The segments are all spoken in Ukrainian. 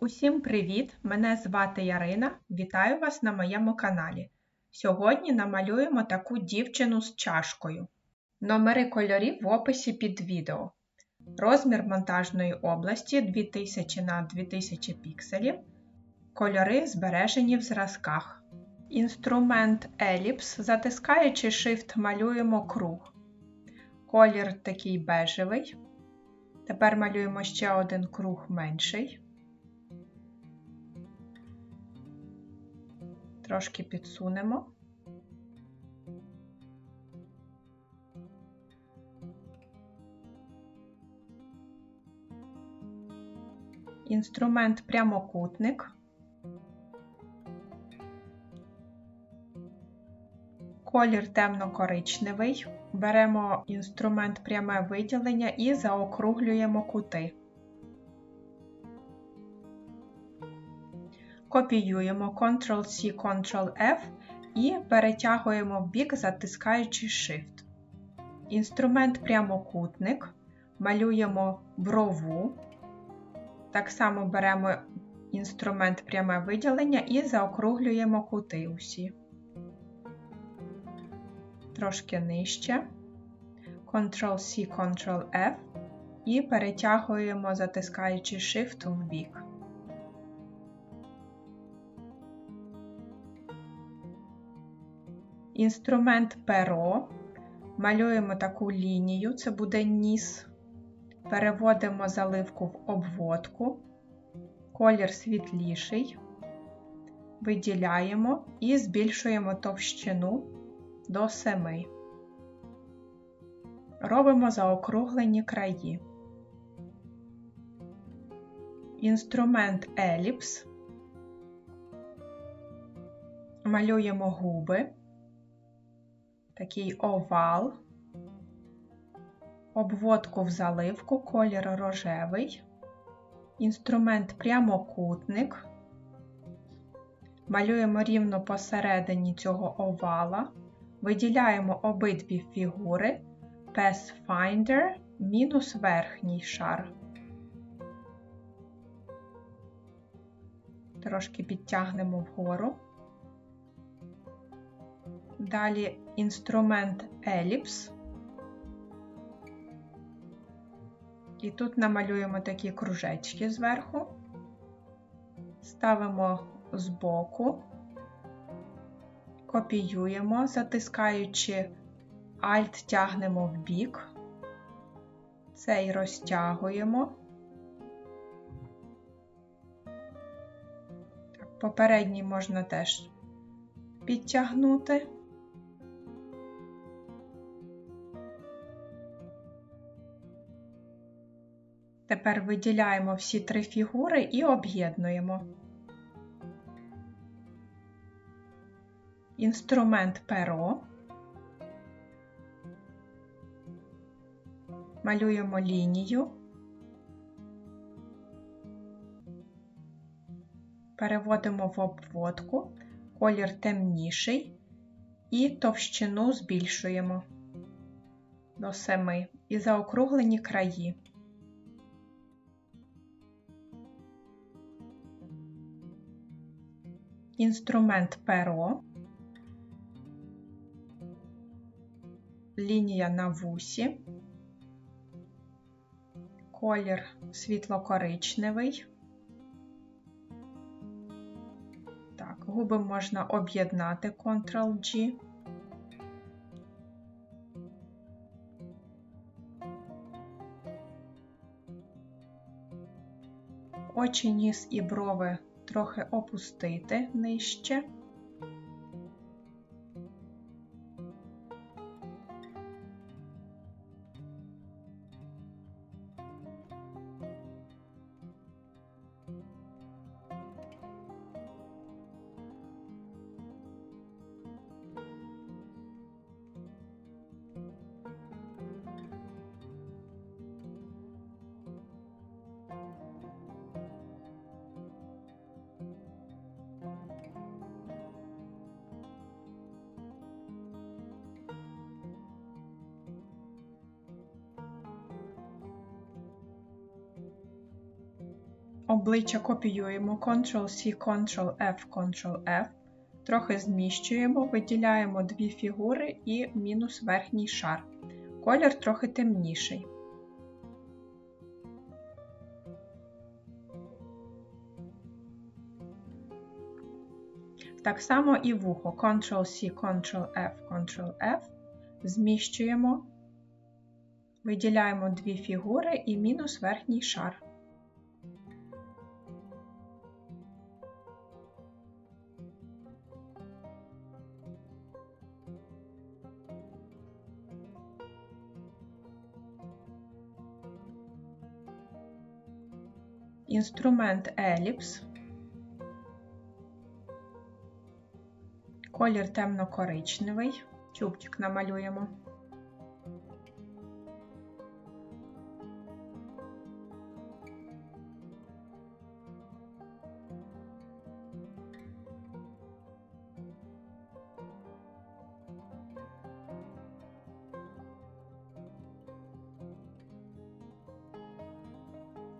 Усім привіт! Мене звати Ярина. Вітаю вас на моєму каналі. Сьогодні намалюємо таку дівчину з чашкою. Номери кольорів в описі під відео. Розмір монтажної області 2000 на 2000 пікселів. Кольори збережені в зразках. Інструмент еліпс, затискаючи Shift, малюємо круг. Колір такий бежевий. Тепер малюємо ще один круг менший. Трошки підсунемо. Інструмент прямокутник. Колір темно-коричневий. Беремо інструмент пряме виділення і заокруглюємо кути. Копіюємо Ctrl-C, Ctrl-F і перетягуємо в бік, затискаючи Shift. Інструмент прямокутник. Малюємо брову. Так само беремо інструмент пряме виділення і заокруглюємо кути усі. Трошки нижче. Ctrl-C, Ctrl-F і перетягуємо, затискаючи Shift в бік. Інструмент перо. Малюємо таку лінію, це буде ніс. Переводимо заливку в обводку, колір світліший, виділяємо і збільшуємо товщину до 7. Робимо заокруглені краї. Інструмент еліпс. Малюємо губи такий овал, обводку в заливку, колір рожевий, інструмент прямокутник. Малюємо рівно посередині цього овала, виділяємо обидві фігури Pathfinder мінус верхній шар. Трошки підтягнемо вгору. Далі інструмент еліпс. І тут намалюємо такі кружечки зверху, ставимо збоку, копіюємо, затискаючи Alt тягнемо в бік, цей розтягуємо. Попередній можна теж підтягнути. Тепер виділяємо всі три фігури і об'єднуємо. Інструмент перо. Малюємо лінію. Переводимо в обводку, колір темніший і товщину збільшуємо до 7 і заокруглені краї. Інструмент перо, лінія на вусі, колір світло-коричневий. Так, губи можна об'єднати Ctrl-G. Очі, ніс і брови трохи опустити нижче. Обличчя копіюємо Ctrl-C, Ctrl-F, Ctrl-F. Трохи зміщуємо, виділяємо дві фігури і мінус верхній шар. Колір трохи темніший. Так само і вухо Ctrl-C, Ctrl-F, Ctrl-F. Зміщуємо, виділяємо дві фігури і мінус верхній шар. Інструмент еліпс. Колір темно-коричневий. Чубчик намалюємо.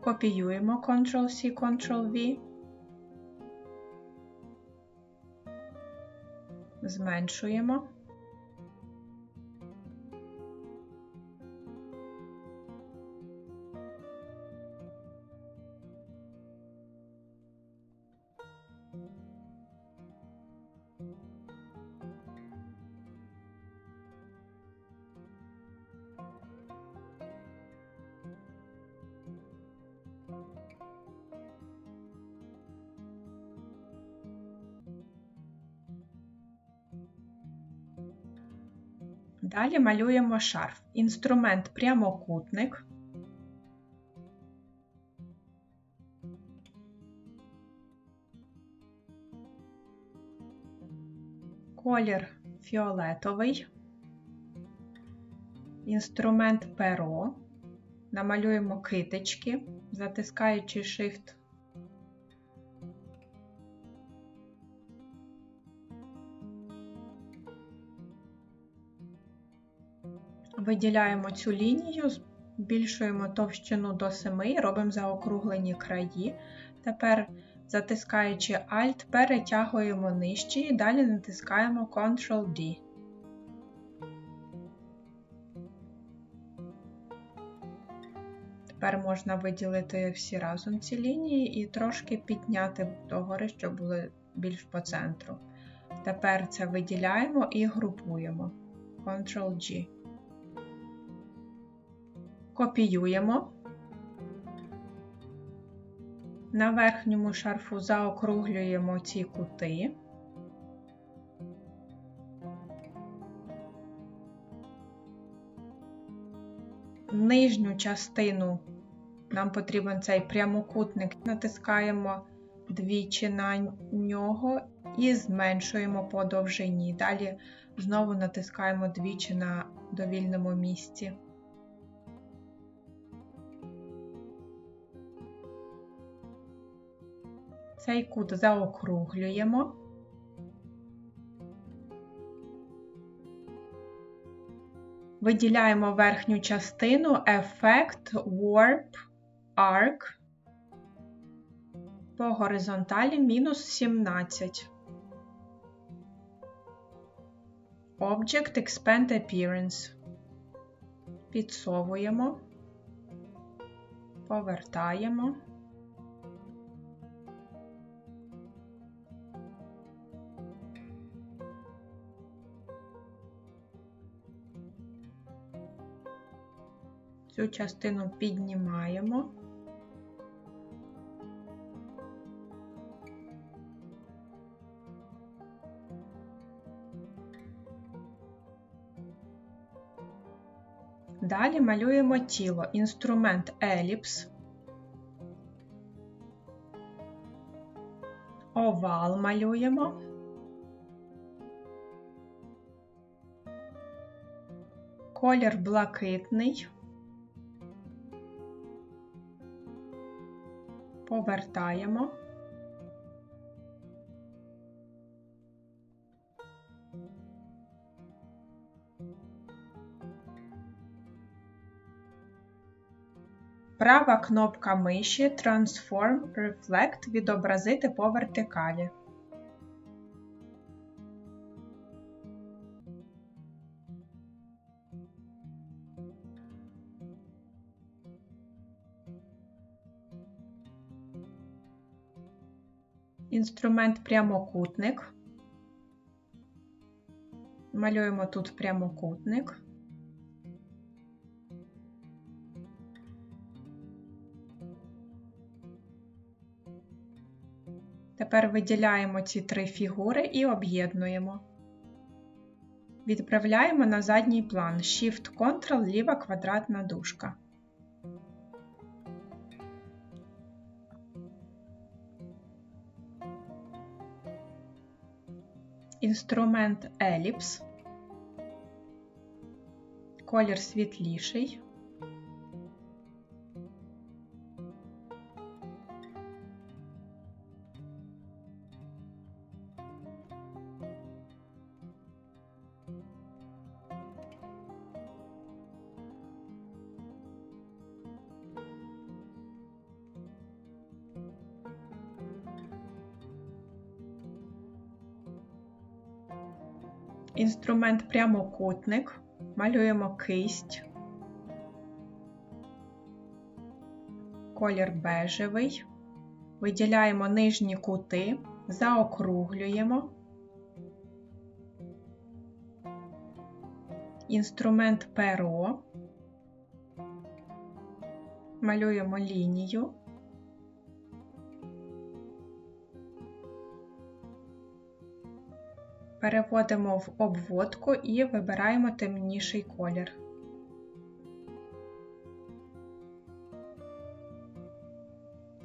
Копіюємо Ctrl-C, Ctrl-V. Зменшуємо. Далі малюємо шарф. Інструмент прямокутник. Колір фіолетовий. Інструмент перо. Намалюємо китички, затискаючи Shift Виділяємо цю лінію, збільшуємо товщину до 7 робимо заокруглені краї. Тепер, затискаючи Alt, перетягуємо нижче і далі натискаємо Ctrl-D. Тепер можна виділити всі разом ці лінії і трошки підняти догори, щоб були більш по центру. Тепер це виділяємо і групуємо. Ctrl-G копіюємо. На верхньому шарфу заокруглюємо ці кути. Нижню частину нам потрібен цей прямокутник, натискаємо двічі на нього і зменшуємо по довжині. Далі знову натискаємо двічі на довільному місці. Цей кут заокруглюємо. Виділяємо верхню частину Effect Warp Arc по горизонталі мінус 17. Object Expand Appearance. Підсовуємо, повертаємо. Цю частину піднімаємо. Далі малюємо тіло, інструмент еліпс, овал малюємо. Колір блакитний. Повертаємо. Права кнопка миші Transform Reflect відобразити по вертикалі. Інструмент прямокутник. Малюємо тут прямокутник. Тепер виділяємо ці три фігури і об'єднуємо. Відправляємо на задній план Shift-Ctrl ліва квадратна дужка. Інструмент Еліпс. Колір світліший. Інструмент прямокутник. Малюємо кисть. Колір бежевий. Виділяємо нижні кути, заокруглюємо. Інструмент перо. Малюємо лінію. Переводимо в обводку і вибираємо темніший колір.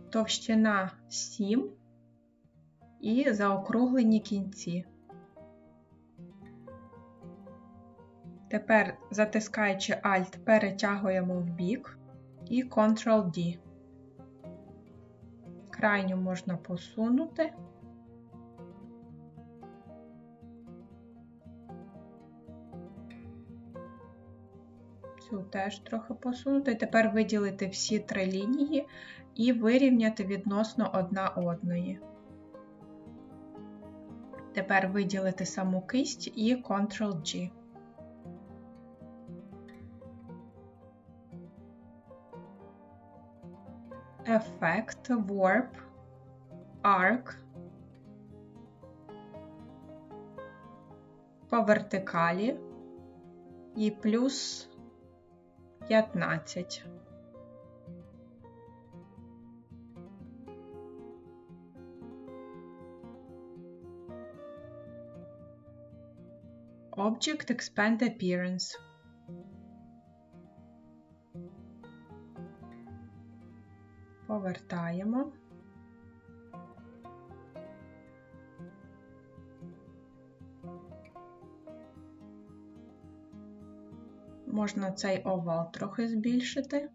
Товщина 7 і заокруглені кінці. Тепер, затискаючи Alt, перетягуємо в бік і Ctrl-D. Крайню можна посунути. Цю теж трохи посунути. Тепер виділити всі три лінії і вирівняти відносно одна одної. Тепер виділити саму кисть і Ctrl-G. Ефект, Warp, Arc. По вертикалі і плюс 15. Object Expand Appearance. Повертаємо. Можна цей овал трохи збільшити.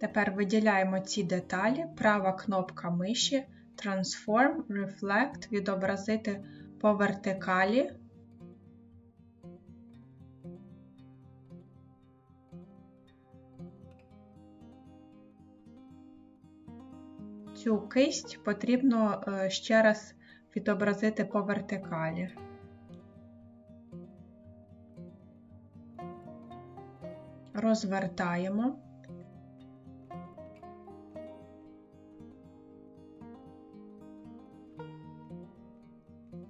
Тепер виділяємо ці деталі, права кнопка миші, Transform, Reflect, відобразити по вертикалі цю кисть потрібно е, ще раз відобразити по вертикалі. Розвертаємо.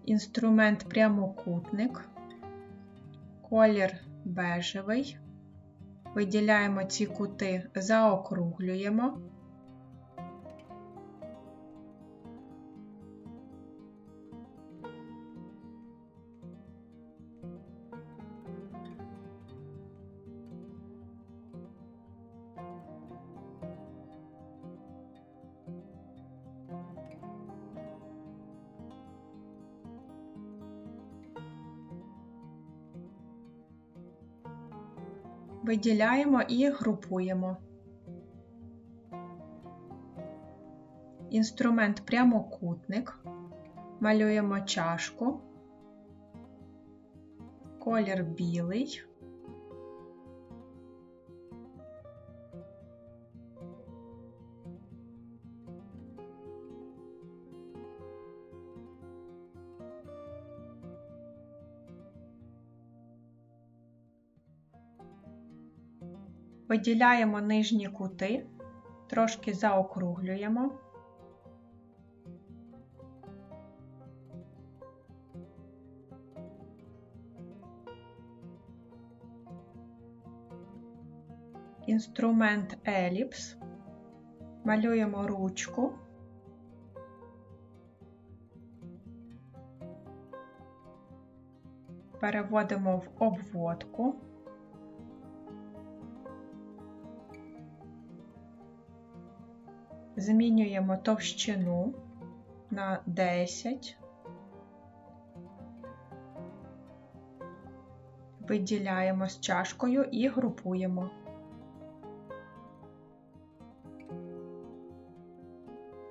Інструмент прямокутник, колір бежевий, виділяємо ці кути, заокруглюємо. Виділяємо і групуємо. інструмент прямокутник, малюємо чашку, колір білий. Виділяємо нижні кути, трошки заокруглюємо. Інструмент еліпс, малюємо ручку. Переводимо в обводку. Змінюємо товщину на 10. Виділяємо з чашкою і групуємо.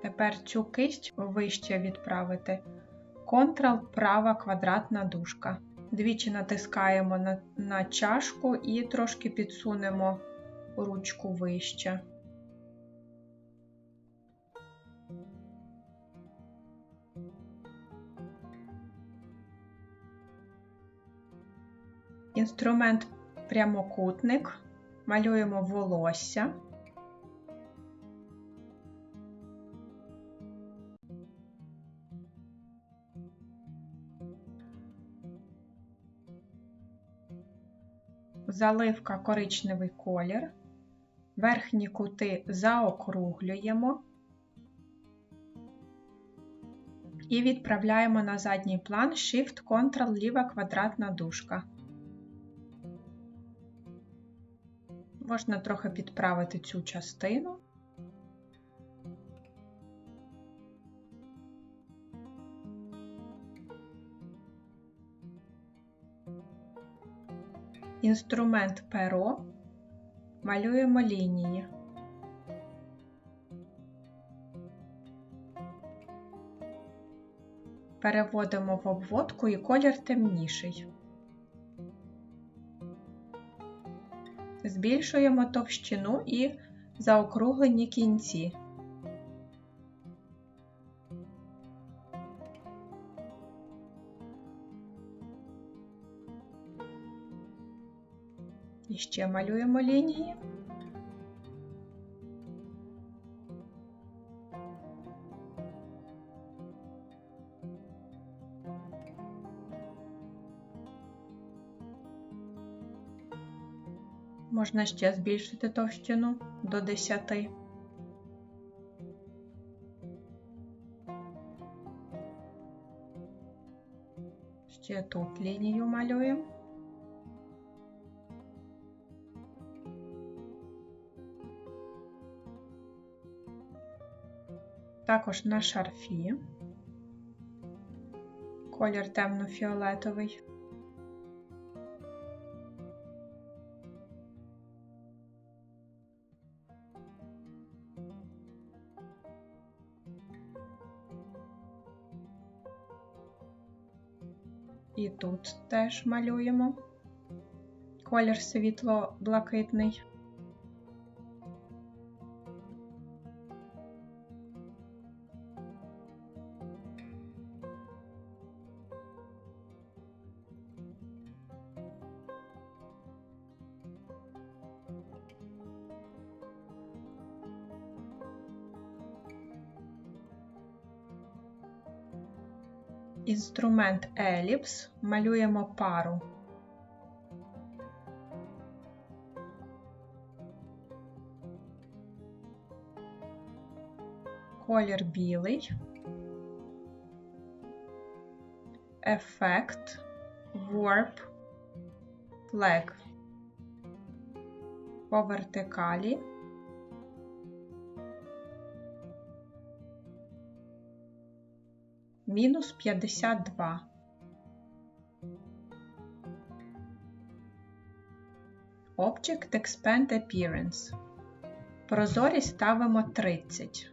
Тепер цю кисть вище відправити. Ctrl права квадратна дужка. Двічі натискаємо на, на чашку і трошки підсунемо ручку вище. Інструмент прямокутник, малюємо волосся. Заливка коричневий колір, верхні кути заокруглюємо і відправляємо на задній план Shift-Ctrl ліва квадратна дужка. Можна трохи підправити цю частину. Інструмент перо, малюємо лінії. Переводимо в обводку і колір темніший. Збільшуємо товщину і заокруглені кінці. І ще малюємо лінії. Можна ще збільшити товщину до 10. Ще тут лінію малюємо. Також на шарфі колір темно-фіолетовий. Тут теж малюємо колір світло-блакитний. Інструмент еліпс. Малюємо пару. Колір білий, ефект, warp, flag. По вертикалі мінус 52. Object Expand Appearance. Прозорість ставимо 30.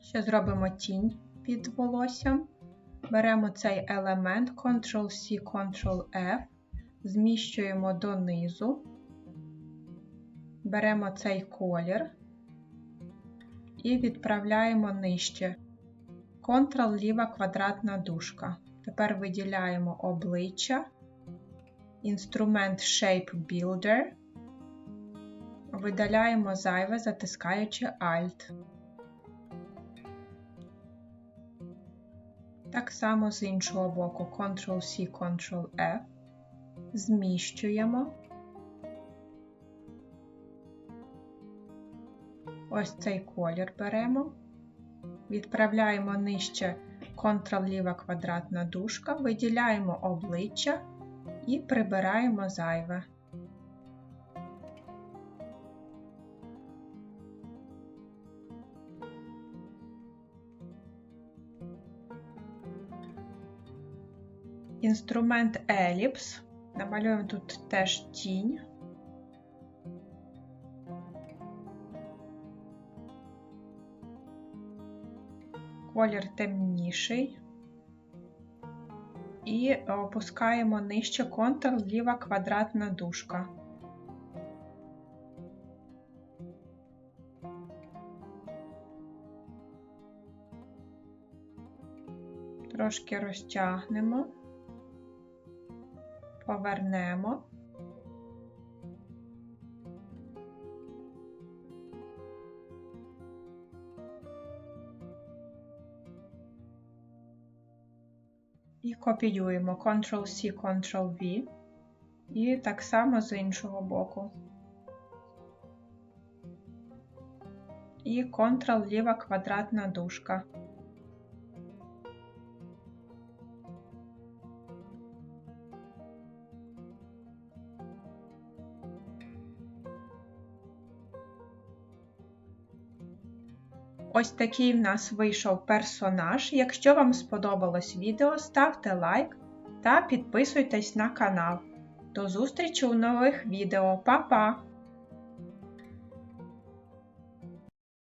Ще зробимо тінь під волоссям. Беремо цей елемент Ctrl-C, Ctrl-F, зміщуємо донизу, беремо цей колір і відправляємо нижче. Ctrl ліва квадратна дужка. Тепер виділяємо обличчя, інструмент Shape Builder, видаляємо зайве, затискаючи Alt. Так само з іншого боку Ctrl-C, Ctrl-F, зміщуємо. Ось цей колір беремо, відправляємо нижче Ctrl ліва квадратна дужка, виділяємо обличчя і прибираємо зайве. Інструмент Еліпс. Намалюємо тут теж тінь. Колір темніший. І опускаємо нижче контур ліва квадратна дужка. Трошки розтягнемо повернемо. І копіюємо Ctrl-C, Ctrl-V. І так само з іншого боку. І Ctrl ліва квадратна дужка. Ось такий в нас вийшов персонаж. Якщо вам сподобалось відео, ставте лайк та підписуйтесь на канал. До зустрічі у нових відео. Па-па!